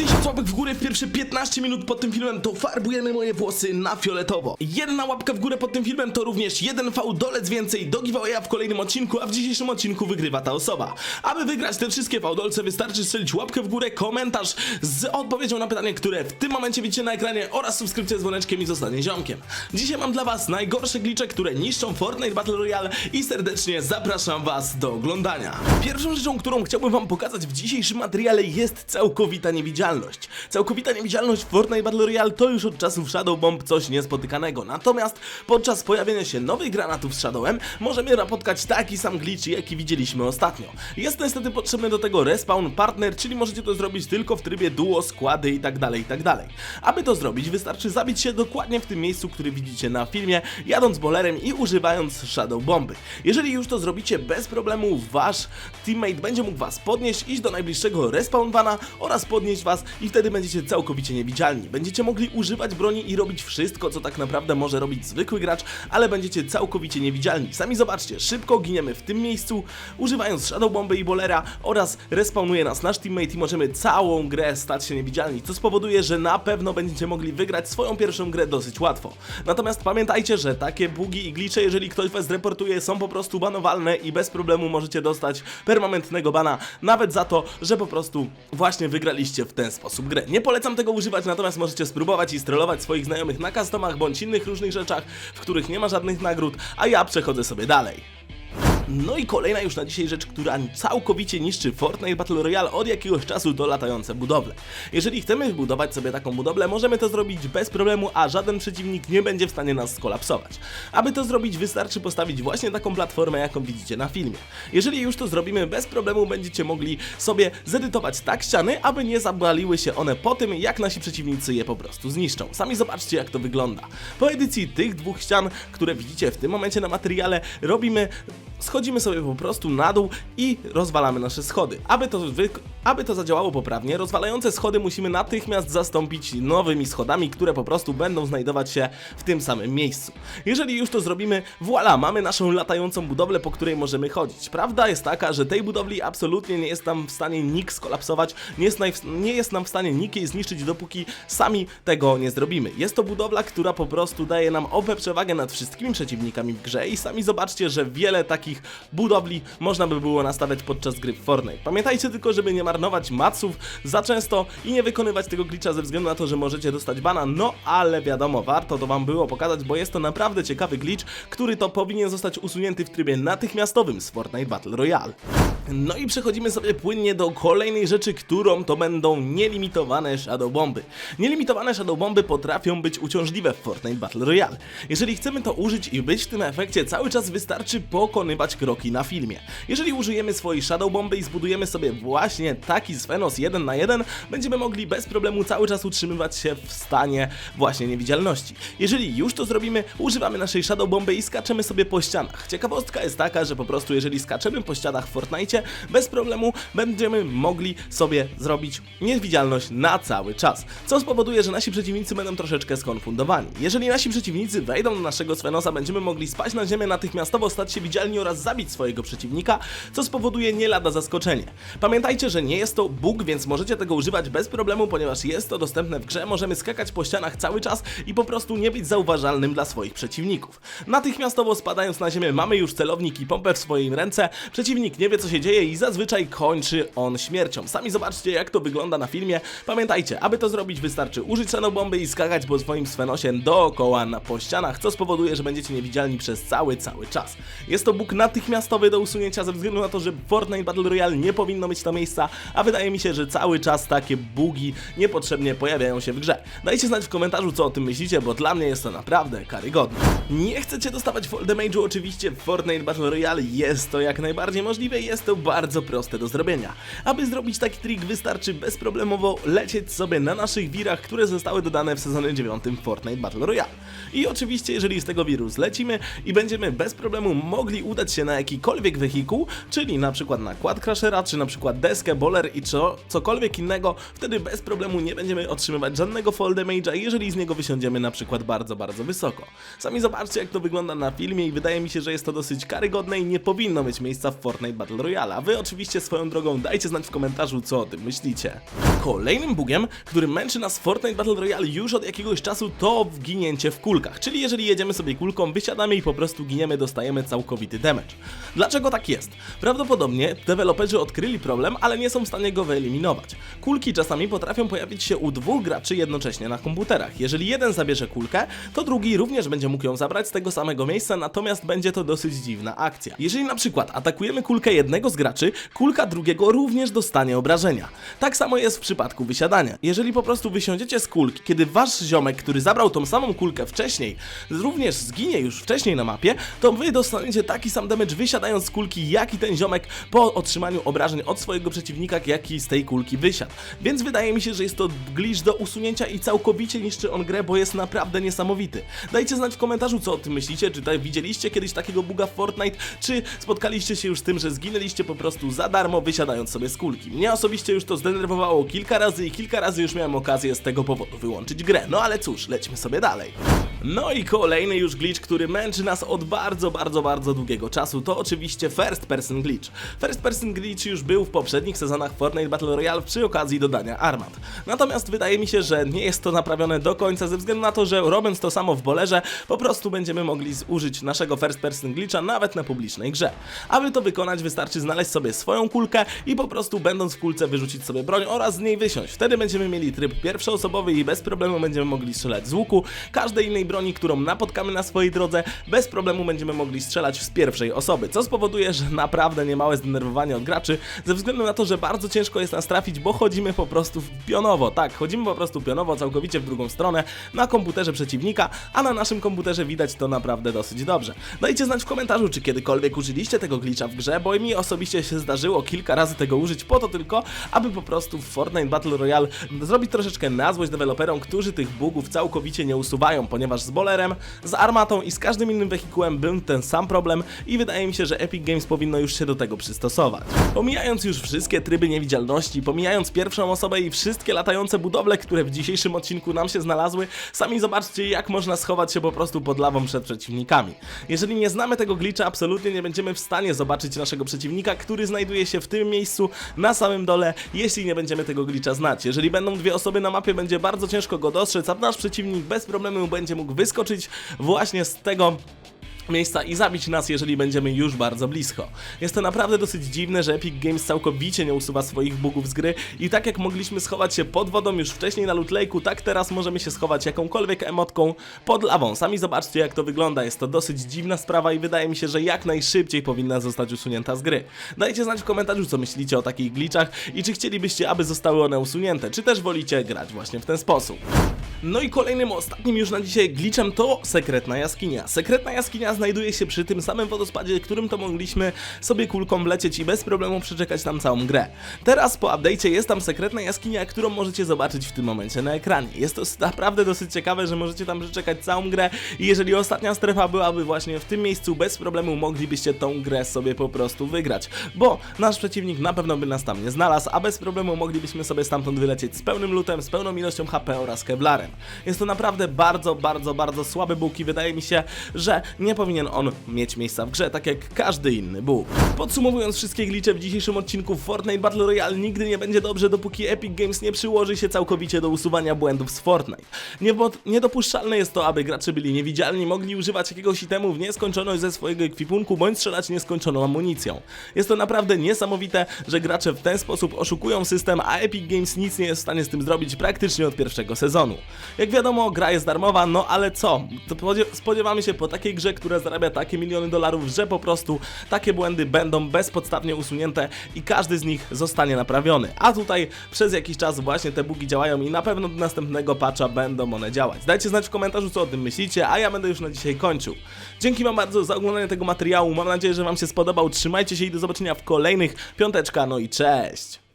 Tysiąc łapek w górę w pierwsze 15 minut pod tym filmem to farbujemy moje włosy na fioletowo. Jedna łapka w górę pod tym filmem to również jeden fałdolec więcej do giveawaya w kolejnym odcinku, a w dzisiejszym odcinku wygrywa ta osoba. Aby wygrać te wszystkie fałdolce wystarczy strzelić łapkę w górę, komentarz z odpowiedzią na pytanie, które w tym momencie widzicie na ekranie oraz subskrypcję z dzwoneczkiem i zostanie ziomkiem. Dzisiaj mam dla was najgorsze glicze, które niszczą Fortnite Battle Royale i serdecznie zapraszam was do oglądania. Pierwszą rzeczą, którą chciałbym wam pokazać w dzisiejszym materiale jest całkowita niewidzialność. Całkowita niewidzialność w Fortnite Battle Royale to już od czasów Shadow Bomb coś niespotykanego. Natomiast podczas pojawienia się nowych granatów z Shadowem możemy napotkać taki sam glitch, jaki widzieliśmy ostatnio. Jest niestety potrzebny do tego respawn partner, czyli możecie to zrobić tylko w trybie duo, składy i tak dalej, i tak. Aby to zrobić, wystarczy zabić się dokładnie w tym miejscu, który widzicie na filmie, jadąc bolerem i używając Shadow Bomby. Jeżeli już to zrobicie bez problemu, wasz teammate będzie mógł was podnieść, iść do najbliższego respawn vana oraz podnieść was i wtedy będziecie całkowicie niewidzialni. Będziecie mogli używać broni i robić wszystko, co tak naprawdę może robić zwykły gracz, ale będziecie całkowicie niewidzialni. Sami zobaczcie, szybko giniemy w tym miejscu, używając Shadow Bomby i Bolera oraz respawnuje nas nasz teammate i możemy całą grę stać się niewidzialni, co spowoduje, że na pewno będziecie mogli wygrać swoją pierwszą grę dosyć łatwo. Natomiast pamiętajcie, że takie bugi i glicze, jeżeli ktoś was zreportuje, są po prostu banowalne i bez problemu możecie dostać permanentnego bana, nawet za to, że po prostu właśnie wygraliście w ten sposób grę. Nie polecam tego używać, natomiast możecie spróbować i strollować swoich znajomych na customach bądź innych różnych rzeczach, w których nie ma żadnych nagród, a ja przechodzę sobie dalej. No i kolejna już na dzisiaj rzecz, która całkowicie niszczy Fortnite Battle Royale od jakiegoś czasu to latające budowle. Jeżeli chcemy wybudować sobie taką budowlę, możemy to zrobić bez problemu, a żaden przeciwnik nie będzie w stanie nas skolapsować. Aby to zrobić, wystarczy postawić właśnie taką platformę, jaką widzicie na filmie. Jeżeli już to zrobimy bez problemu, będziecie mogli sobie zedytować tak ściany, aby nie zabaliły się one po tym, jak nasi przeciwnicy je po prostu zniszczą. Sami zobaczcie, jak to wygląda. Po edycji tych dwóch ścian, które widzicie w tym momencie na materiale, robimy schodzimy sobie po prostu na dół i rozwalamy nasze schody. Aby to. Aby to zadziałało poprawnie, rozwalające schody musimy natychmiast zastąpić nowymi schodami, które po prostu będą znajdować się w tym samym miejscu. Jeżeli już to zrobimy, voilà, mamy naszą latającą budowlę, po której możemy chodzić. Prawda jest taka, że tej budowli absolutnie nie jest nam w stanie nikt skolapsować, nie jest, nie jest nam w stanie nikt jej zniszczyć, dopóki sami tego nie zrobimy. Jest to budowla, która po prostu daje nam OP przewagę nad wszystkimi przeciwnikami w grze i sami zobaczcie, że wiele takich budowli można by było nastawiać podczas gry w Fortnite. Pamiętajcie tylko, żeby nie marnować maców za często i nie wykonywać tego glitcha ze względu na to, że możecie dostać bana, no ale wiadomo, warto to wam było pokazać, bo jest to naprawdę ciekawy glitch, który to powinien zostać usunięty w trybie natychmiastowym z Fortnite Battle Royale. No i przechodzimy sobie płynnie do kolejnej rzeczy, którą to będą nielimitowane Shadow Bomby. Nielimitowane Shadow Bomby potrafią być uciążliwe w Fortnite Battle Royale. Jeżeli chcemy to użyć i być w tym efekcie, cały czas wystarczy pokonywać kroki na filmie. Jeżeli użyjemy swojej Shadow Bomby i zbudujemy sobie właśnie taki Svenos 1 na 1, będziemy mogli bez problemu cały czas utrzymywać się w stanie właśnie niewidzialności. Jeżeli już to zrobimy, używamy naszej Shadow Bomby i skaczemy sobie po ścianach. Ciekawostka jest taka, że po prostu jeżeli skaczemy po ścianach w Fortnite, bez problemu będziemy mogli sobie zrobić niewidzialność na cały czas, co spowoduje, że nasi przeciwnicy będą troszeczkę skonfundowani. Jeżeli nasi przeciwnicy wejdą do naszego Svenosa, będziemy mogli spaść na ziemię, natychmiastowo stać się widzialni oraz zabić swojego przeciwnika, co spowoduje nie lada zaskoczenie. Pamiętajcie, że nie jest to bug, więc możecie tego używać bez problemu, ponieważ jest to dostępne w grze, możemy skakać po ścianach cały czas i po prostu nie być zauważalnym dla swoich przeciwników. Natychmiastowo spadając na ziemię mamy już celownik i pompę w swoim ręce, przeciwnik nie wie co się dzieje i zazwyczaj kończy on śmiercią. Sami zobaczcie jak to wygląda na filmie. Pamiętajcie, aby to zrobić wystarczy użyć bomby i skakać po swoim Svenosie dookoła na po ścianach, co spowoduje, że będziecie niewidzialni przez cały, cały czas. Jest to bóg natychmiastowy do usunięcia ze względu na to, że Fortnite Battle Royale nie powinno mieć to miejsca, a wydaje mi się, że cały czas takie bugi niepotrzebnie pojawiają się w grze. Dajcie znać w komentarzu co o tym myślicie, bo dla mnie jest to naprawdę karygodne. Nie chcecie dostawać fall damage'u oczywiście w Fortnite Battle Royale, jest to jak najbardziej możliwe i jest to bardzo proste do zrobienia. Aby zrobić taki trik wystarczy bezproblemowo lecieć sobie na naszych wirach, które zostały dodane w sezonie 9 Fortnite Battle Royale. I oczywiście jeżeli z tego wiru zlecimy i będziemy bez problemu mogli udać się na jakikolwiek wehikuł, czyli na przykład na quad crashera, czy na przykład deskę, boler i co, cokolwiek innego, wtedy bez problemu nie będziemy otrzymywać żadnego fall damage'a, jeżeli z niego wysiądziemy na przykład bardzo, bardzo wysoko. Sami zobaczcie jak to wygląda na filmie i wydaje mi się, że jest to dosyć karygodne i nie powinno mieć miejsca w Fortnite Battle Royale. A wy oczywiście swoją drogą dajcie znać w komentarzu co o tym myślicie. Kolejnym bugiem, który męczy nas Fortnite Battle Royale już od jakiegoś czasu to wginięcie w kulkach, czyli jeżeli jedziemy sobie kulką, wysiadamy i po prostu giniemy, dostajemy całkowity damage. Dlaczego tak jest? Prawdopodobnie deweloperzy odkryli problem, ale nie są w stanie go wyeliminować. Kulki czasami potrafią pojawić się u dwóch graczy jednocześnie na komputerach. Jeżeli jeden zabierze kulkę, to drugi również będzie mógł ją zabrać z tego samego miejsca, natomiast będzie to dosyć dziwna akcja. Jeżeli na przykład atakujemy kulkę jednego z graczy, kulka drugiego również dostanie obrażenia. Tak samo jest w przypadku wysiadania. Jeżeli po prostu wysiądziecie z kulki, kiedy wasz ziomek, który zabrał tą samą kulkę wcześniej, również zginie już wcześniej na mapie, to wy dostaniecie taki sam damage wysiadając z kulki, jak i ten ziomek po otrzymaniu obrażeń od swojego przeciwnika, jaki z tej kulki wysiadł. Więc wydaje mi się, że jest to glitch do usunięcia i całkowicie niszczy on grę, bo jest naprawdę niesamowity. Dajcie znać w komentarzu, co o tym myślicie, czy widzieliście kiedyś takiego buga w Fortnite, czy spotkaliście się już z tym, że zginęliście po prostu za darmo, wysiadając sobie z kulki. Mnie osobiście już to zdenerwowało kilka razy i kilka razy już miałem okazję z tego powodu wyłączyć grę. No ale cóż, lećmy sobie dalej. No i kolejny już glitch, który męczy nas od bardzo, bardzo, bardzo długiego czasu, to oczywiście First Person Glitch. First Person Glitch już był w poprzednich sezonach Fortnite Battle Royale przy okazji dodania armat. Natomiast wydaje mi się, że nie jest to naprawione do końca ze względu na to, że robiąc to samo w bolerze, po prostu będziemy mogli użyć naszego First Person Glitcha nawet na publicznej grze. Aby to wykonać wystarczy znaleźć sobie swoją kulkę i po prostu będąc w kulce wyrzucić sobie broń oraz z niej wysiąść. Wtedy będziemy mieli tryb pierwszoosobowy i bez problemu będziemy mogli strzelać z łuku, każdej innej broni, którą napotkamy na swojej drodze, bez problemu będziemy mogli strzelać z pierwszej osoby, co spowoduje, że naprawdę niemałe zdenerwowanie od graczy, ze względu na to, że bardzo ciężko jest nas trafić, bo chodzimy po prostu pionowo, tak, chodzimy po prostu pionowo, całkowicie w drugą stronę, na komputerze przeciwnika, a na naszym komputerze widać to naprawdę dosyć dobrze. Dajcie znać w komentarzu, czy kiedykolwiek użyliście tego glitcha w grze, bo mi osobiście się zdarzyło kilka razy tego użyć po to tylko, aby po prostu w Fortnite Battle Royale zrobić troszeczkę na złość deweloperom, którzy tych bugów całkowicie nie usuwają, ponieważ z bolerem, z armatą i z każdym innym wehikułem był ten sam problem i wydaje mi się, że Epic Games powinno już się do tego przystosować. Pomijając już wszystkie tryby niewidzialności, pomijając pierwszą osobę i wszystkie latające budowle, które w dzisiejszym odcinku nam się znalazły, sami zobaczcie jak można schować się po prostu pod lawą przed przeciwnikami. Jeżeli nie znamy tego glitcha, absolutnie nie będziemy w stanie zobaczyć naszego przeciwnika, który znajduje się w tym miejscu na samym dole, jeśli nie będziemy tego glitcha znać. Jeżeli będą dwie osoby na mapie, będzie bardzo ciężko go dostrzec, a nasz przeciwnik bez problemu będzie mógł wyskoczyć właśnie z tego miejsca i zabić nas, jeżeli będziemy już bardzo blisko. Jest to naprawdę dosyć dziwne, że Epic Games całkowicie nie usuwa swoich bugów z gry i tak jak mogliśmy schować się pod wodą już wcześniej na Loot Lake'u, tak teraz możemy się schować jakąkolwiek emotką pod lawą. Sami zobaczcie jak to wygląda, jest to dosyć dziwna sprawa i wydaje mi się, że jak najszybciej powinna zostać usunięta z gry. Dajcie znać w komentarzu co myślicie o takich glitchach i czy chcielibyście, aby zostały one usunięte, czy też wolicie grać właśnie w ten sposób. No i kolejnym, ostatnim już na dzisiaj glitchem to sekretna jaskinia. Sekretna jaskinia znajduje się przy tym samym wodospadzie, którym to mogliśmy sobie kulką wlecieć i bez problemu przeczekać tam całą grę. Teraz po update'cie jest tam sekretna jaskinia, którą możecie zobaczyć w tym momencie na ekranie. Jest to naprawdę dosyć ciekawe, że możecie tam przeczekać całą grę i jeżeli ostatnia strefa byłaby właśnie w tym miejscu, bez problemu moglibyście tą grę sobie po prostu wygrać, bo nasz przeciwnik na pewno by nas tam nie znalazł, a bez problemu moglibyśmy sobie stamtąd wylecieć z pełnym lutem, z pełną ilością HP oraz kevlarem. Jest to naprawdę bardzo, bardzo, bardzo słaby bóg i wydaje mi się, że nie powinien on mieć miejsca w grze, tak jak każdy inny bóg. Podsumowując wszystkie glicze w dzisiejszym odcinku Fortnite Battle Royale nigdy nie będzie dobrze, dopóki Epic Games nie przyłoży się całkowicie do usuwania błędów z Fortnite. Niedopuszczalne jest to, aby gracze byli niewidzialni, mogli używać jakiegoś itemu w nieskończoność ze swojego ekwipunku, bądź strzelać nieskończoną amunicją. Jest to naprawdę niesamowite, że gracze w ten sposób oszukują system, a Epic Games nic nie jest w stanie z tym zrobić praktycznie od pierwszego sezonu. Jak wiadomo, gra jest darmowa, no ale co? Spodziewamy się po takiej grze, która zarabia takie miliony dolarów, że po prostu takie błędy będą bezpodstawnie usunięte i każdy z nich zostanie naprawiony. A tutaj przez jakiś czas właśnie te bugi działają i na pewno do następnego patcha będą one działać. Dajcie znać w komentarzu, co o tym myślicie, a ja będę już na dzisiaj kończył. Dzięki Wam bardzo za oglądanie tego materiału, mam nadzieję, że Wam się spodobał. Trzymajcie się i do zobaczenia w kolejnych. Piąteczka, no i cześć!